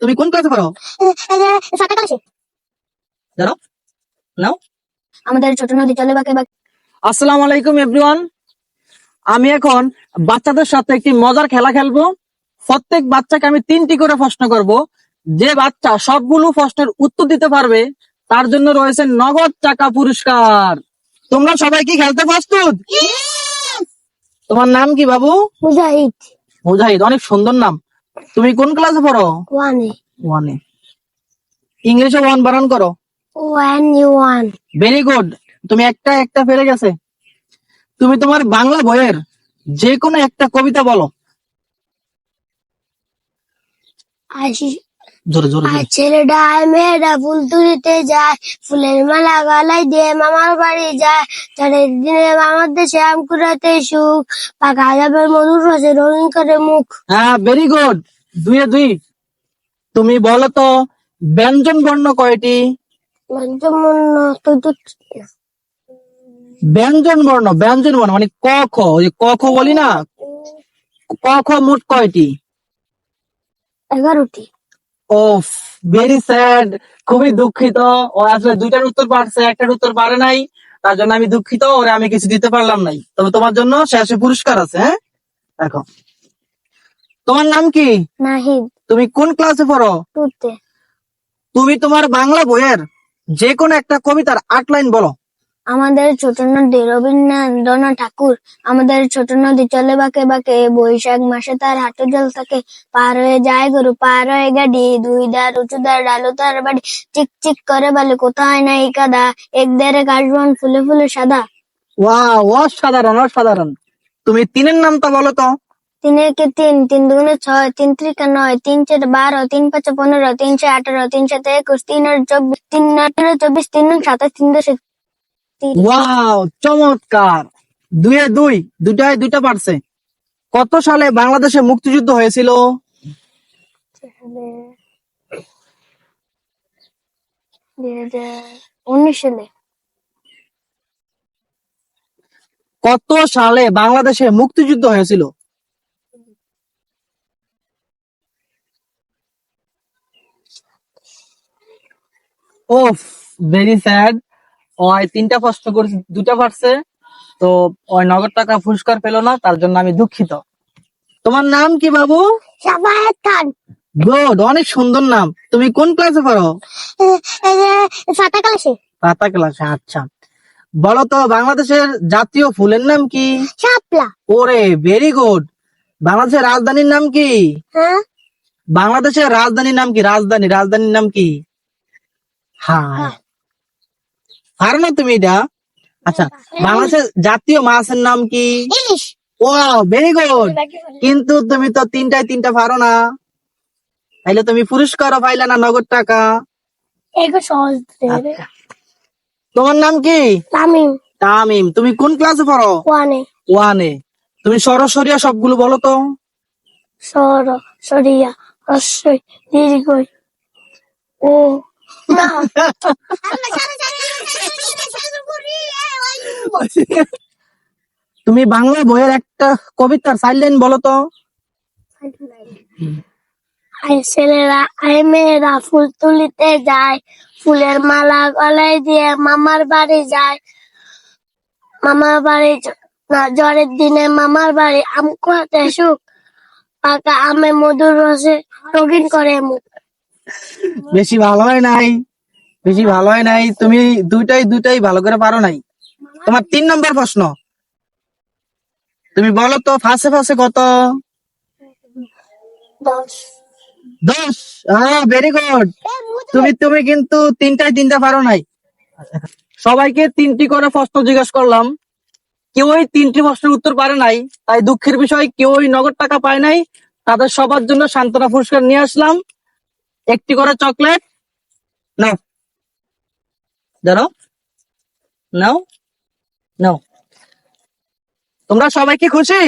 তুমি কোন ক্লাসে পড়ো? সাতটা ক্লাসে জানো নাও। আমাদের ছোট নদী চলে বাঁকে বাঁকে। আসসালামু আলাইকুম এভরিওয়ান আমি এখন বাচ্চাদের সাথে একটি মজার খেলা খেলব। প্রত্যেক বাচ্চাকে আমি তিনটি করে প্রশ্ন করব। যে বাচ্চা সবগুলো প্রশ্নের উত্তর দিতে পারবে তার জন্য রয়েছে নগদ টাকা পুরস্কার। তোমরা সবাই কি খেলতে প্রস্তুত? তোমার নাম কি বাবু? মুজাহিদ। মুজাহিদ অনেক সুন্দর নাম। তুমি কোন ক্লাসে পড়ো? ওয়ানে ওয়ানে ইংলিশে ওয়ান বানান করো। One U one very good তুমি একটা একটা ফেলে গেছে। তুমি তোমার বাংলা বইয়ের যে কোনো একটা কবিতা বলো। জোরে জোরে। ছেলেটা মেয়েটা ফুল তুলিতে যায়। ফুলের মালা গলায় দিয়ে মামার বাড়ি যায়। চারের দিনে মামার দেশে আম কুড়াতে সুখ। পাকা যাবে মধুর রঙিন করে মুখ। হ্যাঁ ভেরি গুড দুয়ে দুই। তুমি বলো তো ব্যঞ্জন বর্ণ কয়টি? তুই তো ব্যঞ্জন বর্ণ ব্যঞ্জন বর্ণ মানে ক খ ওই ক খ বলি না? ক খ মোট কয়টি? এগারোটি। ও ভেরি স্যাড খুবই দুঃখিত। ও আসলে দুইটার উত্তর পারছে একটার উত্তর পারে নাই। তার জন্য আমি দুঃখিত ওরে আমি কিছু দিতে পারলাম নাই। তবে তোমার জন্য শেষে পুরস্কার আছে হ্যাঁ? দেখো। তোমার নাম কি? নাহিদ। তুমি কোন ক্লাসে পড়ো? টুতে তুমি তোমার বাংলা বইয়ের যে কোনো একটা কবিতার আট লাইন বলো। আমাদের ছোট নদী রবীন্দ্রনাথ ঠাকুর আমাদের ছোট নদী চলে বাঁকে বাঁকে বৈশাখ মাসে তার হাটে জল থাকে। পার হয়ে যায় গরু পার হয়ে গাড়ি দুই দার উঁচু দার ডালো তার বাড়ি। চিক চিক করে বলে কোথায় নাই কাদা? এক দেড়ে কাশবন ফুলে ফুলে সাদা। ওয়াও অসাধারণ অসাধারণ। তুমি তিনের নামটা বলো তো। তিন একে তিন তিন দুগুণে ছয় তিন ত্রিকা নয় তিন চার বারো তিন পাঁচে পনেরো তিন চার আঠারো তিন সাথে একুশ তিন আট চব্বিশ তিন আঠারো চব্বিশ তিন নয় সাতাশ তিন দশে ওয়াও চমৎকার। দুয়ে দুই দুটায় দুইটা পারছে। কত সালে বাংলাদেশে মুক্তিযুদ্ধ হয়েছিল? উনিশ সালে। কত সালে বাংলাদেশে মুক্তিযুদ্ধ হয়েছিল? ওফ ভেরি স্যাড ওই তিনটা করেছে দুটা পারছে। তো ওই নগদ টাকা পুরস্কার পেল না তার জন্য আমি দুঃখিত। তোমার নাম কি বাবু? সাফায়াত খান। গুড অনেক সুন্দর নাম। তুমি কোন ক্লাসে পড়ো? সাতা ক্লাসে পাতা ক্লাসে আচ্ছা। বলো তো বাংলাদেশের জাতীয় ফুলের নাম কি? শাপলা। ওরে ভেরি গুড বাংলাদেশের রাজধানীর নাম কি? হ্যাঁ? বাংলাদেশের রাজধানীর নাম কি? রাজধানী রাজধানীর নাম কি? হ্যাঁ। পারো না তুমি এটা? আচ্ছা বাংলাদেশের জাতীয় মাছের নাম কি? Oh very good. কিন্তু তুমি তো তিনটায় তিনটা পারো না। তাইলে তুমি পুরস্কারও পাইলে না নগদ টাকা? সহজ তোমার নাম কি? তামিম। তামিম। তুমি কোন ক্লাসে পড়ো? ওয়ানে। ওয়ানে। তুমি সরসরিয়া সবগুলো বলো তো। সর দীর্ঘই ও তুমি বাংলা বইয়ের একটা কবিতার সাইড লাইন বলো তো। আই ছেলেরা আই মেয়েরা ফুল তুলিতে যায়। ফুলের মালা গলায় দিয়ে মামার বাড়ি যায়। মামার বাড়ি জ্বরের দিনে মামার বাড়ি আম কুড়াতে সুখ। পাকা আমে মধুর রসে রঙিন করে বেশি ভালো হয় নাই বেশি ভালো হয় নাই। তুমি দুইটাই দুইটাই ভালো করে পারো নাই। তোমার তিন নম্বর প্রশ্ন। তুমি বলো তো ফাঁসে ফাঁসে কত? দশ। দশ? হ্যাঁ ভেরি গুড তুমি তুমি কিন্তু তিনটাই তিনটা পারো নাই। সবাইকে তিনটি করে প্রশ্ন জিজ্ঞেস করলাম। কেউই তিনটি প্রশ্নের উত্তর পারে নাই তাই দুঃখের বিষয় কেউই নগদ টাকা পায় নাই। তাদের সবার জন্য সান্ত্বনা পুরস্কার নিয়ে আসলাম। একটি করে চকলেট। নাও। নাও। নাও। তোমরা সবাই কি খুশি.